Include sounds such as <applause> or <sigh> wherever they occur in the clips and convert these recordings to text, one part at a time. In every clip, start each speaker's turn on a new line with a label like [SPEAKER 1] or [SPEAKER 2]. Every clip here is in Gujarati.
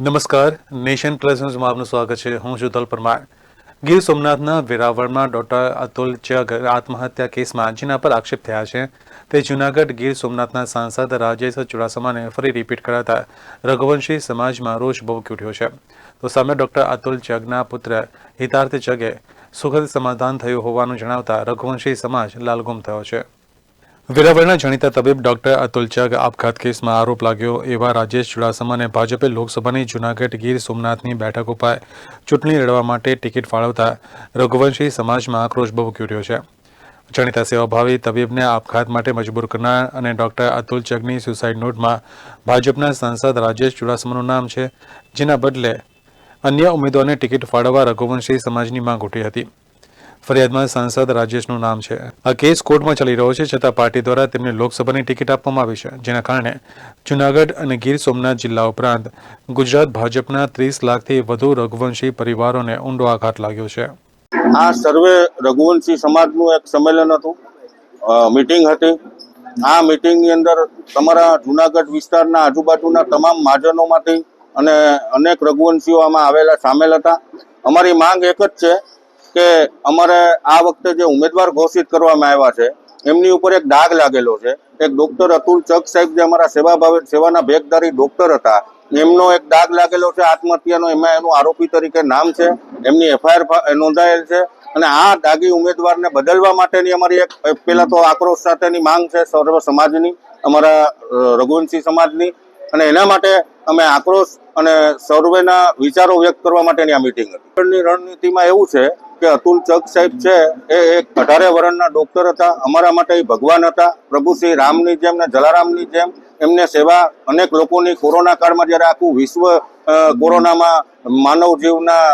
[SPEAKER 1] નમસ્કાર. નેશન પ્લસ ન્યૂઝમાં આપનું સ્વાગત છે. હું શુતલ પરમાર. ગીર સોમનાથના વેરાવળમાં ડોક્ટર અતુલ ચગ આત્મહત્યા કેસમાં જેના પર આક્ષેપ થયા છે. તે જૂનાગઢ ગીર સોમનાથના સાંસદ રાજેશ ચુડાસમાને ફરી રિપીટ કરાતા રઘુવંશી સમાજમાં રોષ ભભૂકી ઉઠ્યો છે. તો સામે ડોક્ટર અતુલ ચગના પુત્ર હિતાર્થ ચગે સુખદ સમાધાન થયું હોવાનું જણાવતા રઘુવંશી સમાજ લાલગુમ થયો છે. વેરાવળના જાણીતા તબીબ ડોક્ટર અતુલ ચગ આપઘાત કેસમાં આરોપ લાગ્યો એવા રાજેશ ચુડાસમાને ભાજપે લોકસભાની જૂનાગઢ ગીર સોમનાથની બેઠક ઉપર ચૂંટણી લડવા માટે ટિકિટ ફાળવતા રઘુવંશી સમાજમાં આક્રોશ ભભૂક્યો છે. જાણીતા સેવાભાવી તબીબને આપઘાત માટે મજબૂર કરનાર અને ડોક્ટર અતુલ ચગની સુસાઇડ નોટમાં ભાજપના સાંસદ રાજેશ ચુડાસમાનું નામ છે, જેના બદલે અન્ય ઉમેદવારને ટિકિટ ફાળવવા રઘુવંશી સમાજની માંગ ઉઠી હતી. ફરિયાદમાં સાંસદ રાજેશનું નામ છે. આ કેસ કોર્ટમાં ચાલી રહ્યો છે, છતાં પાર્ટી દ્વારા તેમને લોકસભાની ટિકિટ આપવામાં આવી છે, જેના કારણે જૂનાગઢ અને ગીર સોમનાથ જિલ્લા ઉપરાંત ગુજરાત ભાજપના ત્રીસ લાખથી વધુ રઘુવંશી પરિવારોને ઊંડો આઘાત લાગ્યો છે.
[SPEAKER 2] આ સર્વે રઘુવંશી સમાજનું એક સંમેલન હતું. મીટિંગ હતી. આ મીટિંગની અંદર તમારા જુનાગઢ વિસ્તારના આજુબાજુના તમામ મહાજનોમાંથી અને અનેક રઘુવંશીઓ આમાં આવેલા સામેલ હતા. અમારી માંગ એક જ છે કે અમારે આ વખતે જે ઉમેદવાર ઘોષિત કરવામાં આવ્યા છે, એમની ઉપર એક ડાઘ લાગેલો છે. એક ડોક્ટર અતુલ ચક સાહેબ જે અમારા સેવા ભાવે, સેવાના ભેગદારી ડોક્ટર હતા, એમનો એક ડાઘ લાગેલો છે, આત્મહત્યાનો, એમાં એનું આરોપી તરીકે નામ છે, એમની એફઆઈઆર નોંધાયેલ છે. અને આ દાગી ઉમેદવારને બદલવા માટેની અમારી એક પહેલાં તો આક્રોશ સાથેની માંગ છે સર્વ સમાજની, અમારા રઘુવંશી સમાજની. અને એના માટે અમે આક્રોશ અને સર્વેના વિચારો વ્યક્ત કરવા માટેની આ મિટિંગ હતી. રણનીતિમાં એવું છે કે અતુલ ચક સાહેબ છે, એ એક અઢારે વર્ષના ડોક્ટર હતા. અમારા માટે એ ભગવાન હતા. પ્રભુ શ્રી રામની જેમ ને જલારામની જેમ એમને સેવા અનેક લોકોની કોરોના કાળમાં જ્યારે આખું વિશ્વ કોરોનામાં માનવ જીવના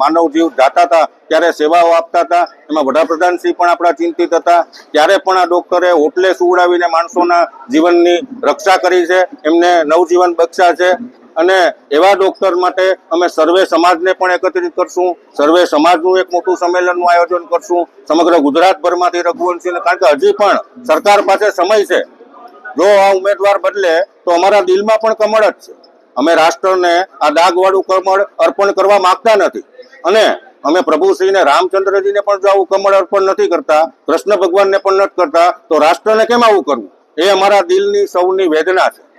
[SPEAKER 2] માનવ જીવ જાતા હતા, ત્યારે સેવાઓ આપતા હતા. એમાં વડાપ્રધાનશ્રી પણ આપણા ચિંતિત હતા. ત્યારે પણ આ ડોક્ટરે હોટલે સુવડાવીને માણસોના જીવનની રક્ષા કરી છે. એમને નવજીવન બક્ષા છે. અને એવા ડોક્ટર માટે અમે સર્વે સમાજને પણ એકત્રિત કરશું. સર્વે સમાજનું એક મોટું સંમેલનનું આયોજન કરશું. સમગ્ર ગુજરાતભરમાંથી રઘુવંશીને કારણ કે હજી પણ સરકાર પાસે સમય છે. જો આ ઉમેદવાર બદલે, તો અમારા દિલમાં પણ કમળ જ છે. અમે રાષ્ટ્રને આ દાગવાળું કમળ અર્પણ કરવા માંગતા નથી. અને અમે પ્રભુશ્રીને રામચંદ્રજીને પણ જો આવું કમળ અર્પણ નથી કરતા, કૃષ્ણ ભગવાનને પણ નથી કરતા, તો રાષ્ટ્રને કેમ આવું કરવું? એ અમારા દિલની સૌની વેદના છે.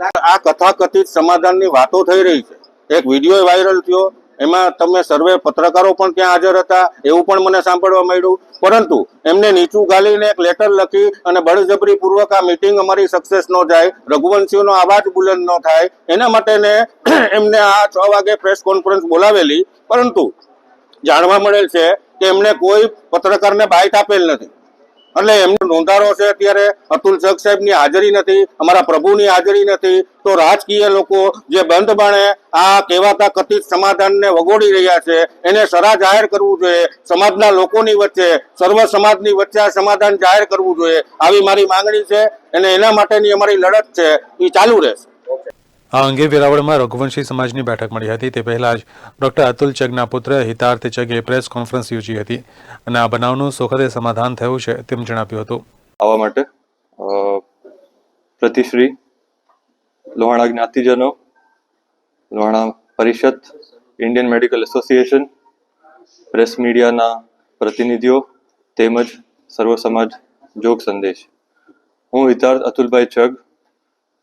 [SPEAKER 2] આ કથાકથિત સમાધાનની વાતો થઈ રહી છે. એક વીડિયો વાયરલ થયો. એમાં તમે સર્વે પત્રકારો પણ ત્યાં હાજર હતા. એવું પણ મને સાંભળવા મળ્યું. પરંતુ એમને નીચું ગાલીને એક લેટર લખી અને બળજબરી પૂર્વક આ મિટિંગ અમારી સક્સેસ ન જાય, રઘુવંશીઓનો અવાજ બુલંદ ન થાય, એના માટેને <clears throat> એમને આ છ વાગે પ્રેસ કોન્ફરન્સ બોલાવેલી. પરંતુ જાણવા મળેલ છે કે એમને કોઈ પત્રકારને બાઇટ આપેલ નથી. એટલે એમનો નોંધારો છે અત્યારે અતુલ જગ સાહેબની હાજરી નથી, અમારા પ્રભુની હાજરી નથી. તો રાજકીય લોકો જે બંધ બાણે, આ કહેવાતા કથિત સમાધાનને વગોડી રહ્યા છે, એને સરા જાહેર કરવું જોઈએ. સમાજના લોકોની વચ્ચે, સર્વ સમાજની વચ્ચે આ સમાધાન જાહેર કરવું જોઈએ. આવી મારી માંગણી છે, અને એના માટેની અમારી લડત છે. એ ચાલુ રહેશે.
[SPEAKER 1] આ અંગે વેરાવળમાં રઘુવંશી સમાજની બેઠક મળી હતી. તે પહેલા જ ડોક્ટર અતુલ ચગના પુત્ર હિતાર્થ ચગે પ્રેસ કોન્ફરન્સ યોજી હતી અને આ બનાવનું સુખદે સમાધાન થયું છે તેમ જણાવ્યું હતું.
[SPEAKER 3] આવવા માટે પ્રતિશ્રી, લોહાણા જ્ઞાતિજનો, લોહાણા પરિષદ, ઇન્ડિયન મેડિકલ એસોસિએશન, પ્રેસ મીડિયાના પ્રતિનિધિઓ તેમજ સર્વ સમાજ જોગ સંદેશ. હું હિતાર્થ અતુલભાઈ ચગ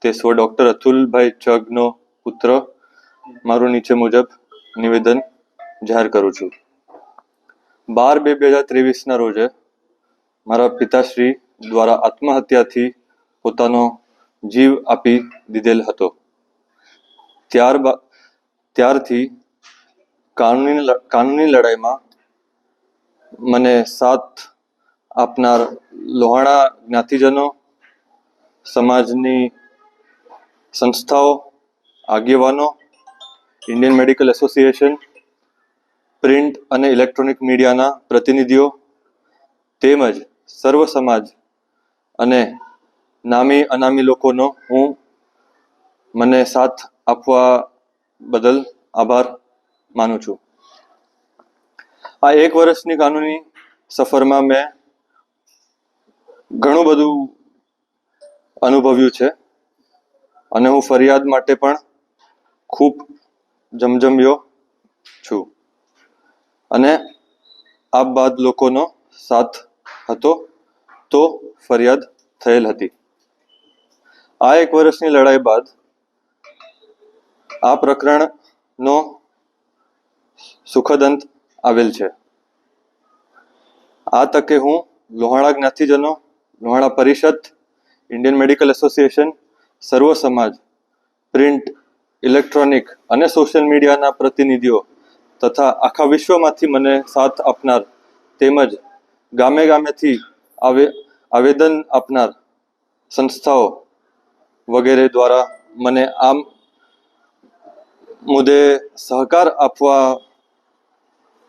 [SPEAKER 3] તે ડૉક્ટર અતુલભાઈ ચગનો પુત્ર મારું નીચે મુજબ નિવેદન જાહેર કરું છું. બાર બે બે હજાર ત્રેવીસના રોજે મારા પિતાશ્રી દ્વારા આત્મહત્યાથી પોતાનો જીવ આપી દીધેલ હતો. ત્યારબાદ ત્યારથી કાનૂની કાનૂની લડાઈમાં મને સાથ આપનાર લોહાણા જ્ઞાતિજનો, સમાજની સંસ્થાઓ, આગેવાનો ઇન્ડિયન મેડિકલ એસોસિએશન પ્રિન્ટ અને ઇલેક્ટ્રોનિક મીડિયાના પ્રતિનિધિઓ, તેમજ સર્વ સમાજ અને નામી અનામી લોકોનો હું મને સાથ આપવા બદલ આભાર માનું છું. આ એક વર્ષની કાનૂની સફરમાં મેં ઘણું બધું અનુભવ્યું છે. અને હું ફરિયાદ માટે પણ ખૂબ જમજમ્યો છું. અને આ બાદ લોકોનો સાથ હતો તો ફરિયાદ થયેલ હતી. આ એક વર્ષની લડાઈ બાદ આ પ્રકરણનો સુખદ અંત આવેલ છે. આ તકે હું લોહાણા જ્ઞાતિજનો, લોહાણા પરિષદ, ઇન્ડિયન મેડિકલ એસોસિએશન સર્વ સમાજ, પ્રિન્ટ, ઇલેક્ટ્રોનિક અને સોશિયલ મીડિયાના પ્રતિનિધિઓ તથા આખા વિશ્વમાંથી મને સાથ આપનાર તેમજ ગામે ગામેથી આવે, આવેદન આપનાર સંસ્થાઓ વગેરે દ્વારા મને આમ મુદ્દે સહકાર આપવા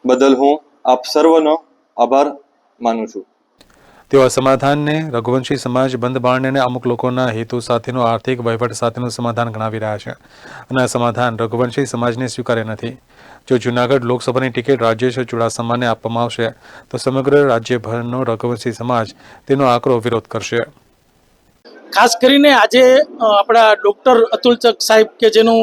[SPEAKER 3] બદલ હું આપ સર્વનો આભાર માનું છું.
[SPEAKER 1] તેઓ અસમાધાનને, રઘુવંશી સમાજ બંધ બારણે અમુક લોકોના હેતુ સાથેનો, આર્થિક વહીવટ સાથેનું સમાધાન ગણાવી રહ્યા છે. અને આ સમાધાન રઘુવંશી સમાજને સ્વીકાર્ય નથી. જો જૂનાગઢ લોકસભાની ટિકિટ રાજેશ ચુડાસમાને આપવામાં આવશે, તો સમગ્ર રાજ્યભરનો રઘુવંશી સમાજ તેનો આકરો વિરોધ કરશે.
[SPEAKER 4] ખાસ કરીને આજે આપણા ડૉક્ટર અતુલ ચક સાહેબ કે જેનું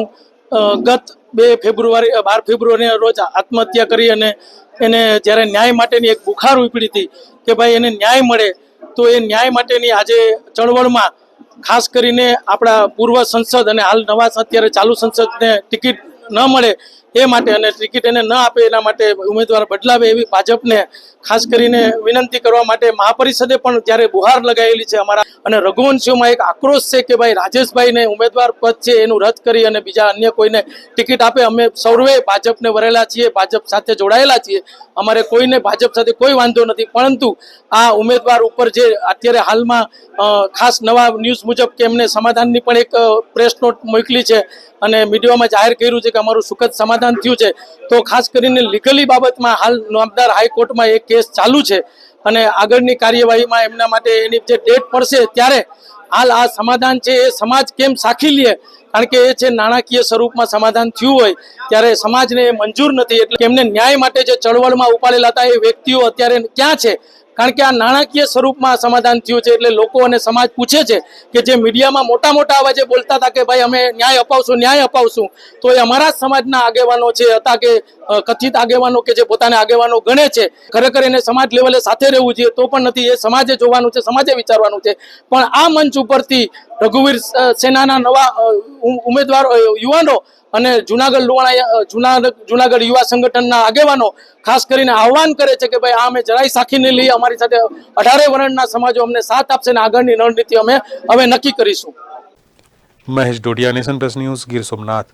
[SPEAKER 4] ગત બે ફેબ્રુઆરી, બાર ફેબ્રુઆરીના રોજ આત્મહત્યા કરી અને એને જ્યારે ન્યાય માટેની એક બુખાર ઉપડી હતી કે ભાઈ એને ન્યાય મળે, તો એ ન્યાય માટેની આજે ચળવળમાં ખાસ કરીને આપણા પૂર્વ સંસદ અને હાલ નવા અત્યારે ચાલુ સંસદને ટિકિટ ન મળે એ માટે અને ટિકિટ એને ન આપે એના માટે ઉમેદવાર બદલાવે એવી ભાજપને ખાસ કરીને વિનંતી કરવા માટે મહાપરિષદે પણ જ્યારે બુહાર લગાવેલી છે અમારા અને રઘુવંશીઓમાં એક આક્રોશ છે કે ભાઈ રાજેશભાઈને ઉમેદવાર પદ છે એનું રદ કરી અને બીજા અન્ય કોઈને ટિકિટ આપે. અમે સૌએ ભાજપને વરેલા છીએ, ભાજપ સાથે જોડાયેલા છીએ. અમારે કોઈને ભાજપ સાથે કોઈ વાંધો નથી. પરંતુ આ ઉમેદવાર ઉપર જે અત્યારે હાલમાં ખાસ નવા ન્યૂઝ મુજબ કે એમને સમાધાનની પણ એક પ્રેસ નોટ મોકલી છે અને મીડિયામાં જાહેર કર્યું છે કે અમારું સુખદ સમાધાન થયું છે. તો ખાસ કરીને લીગલી બાબતમાં હાલ નામદાર હાઈકોર્ટમાં એક કેસ ચાલુ છે અને આગળની કાર્યવાહીમાં એમના માટે એની જે ડેટ પડશે ત્યારે હાલ આ સમાધાન છે એ સમાજ કેમ સાખી લે? કારણ કે એ છે નાણાકીય સ્વરૂપમાં સમાધાન થયું હોય ત્યારે સમાજને એ મંજૂર નથી. એટલે એમને ન્યાય માટે જે ચળવળમાં ઉપાડેલા હતા એ વ્યક્તિઓ અત્યારે ક્યાં છે? કારણ કે આ નાણાકીય સ્વરૂપમાં સમાધાન થયું છે એટલે લોકો અને સમાજ પૂછે છે કે જે મીડિયામાં મોટા મોટા અવાજે બોલતા હતા કે ભાઈ અમે ન્યાય અપાવશું ન્યાય અપાવશું, તો એ અમારા સમાજના આગેવાનો છે, હતા કે કથિત આગેવાનો કે જે પોતાને આગેવાનો ગણે છે, ખરેખર એને સમાજ લેવલે સાથે રહેવું જોઈએ તો પણ નથી, એ સમાજે જોવાનું છે, સમાજે વિચારવાનું છે. પણ આ મંચ ઉપરથી રઘુવીર સેનાના નવા ઉમેદવાર યુવાનો અને જુનાગઢ લુવાણા જુનાગઢ જુનાગઢ યુવા સંગઠનના આગેવાનો ખાસ કરીને આહવાન કરે છે કે ભાઈ આ અમે જરાય સાખીને લઈએ અમારી સાથે અઢારે વર્ણના સમાજો અમને સાથ આપશે અને આગળની રણનીતિ અમે હવે નક્કી કરીશું.
[SPEAKER 1] Mahesh Dodiya nation plus news Gir Somnath.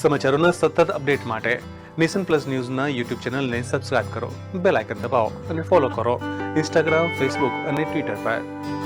[SPEAKER 1] સમાચારોના સતત અપડેટ માટે નેશન પ્લસ ન્યૂઝના યુટ્યુબ ચેનલને સબસ્ક્રાઇબ કરો બેલ આઇકન દબાવો અને ફોલો કરો ઇન્સ્ટાગ્રામ ફેસબુક અને ટ્વિટર પર.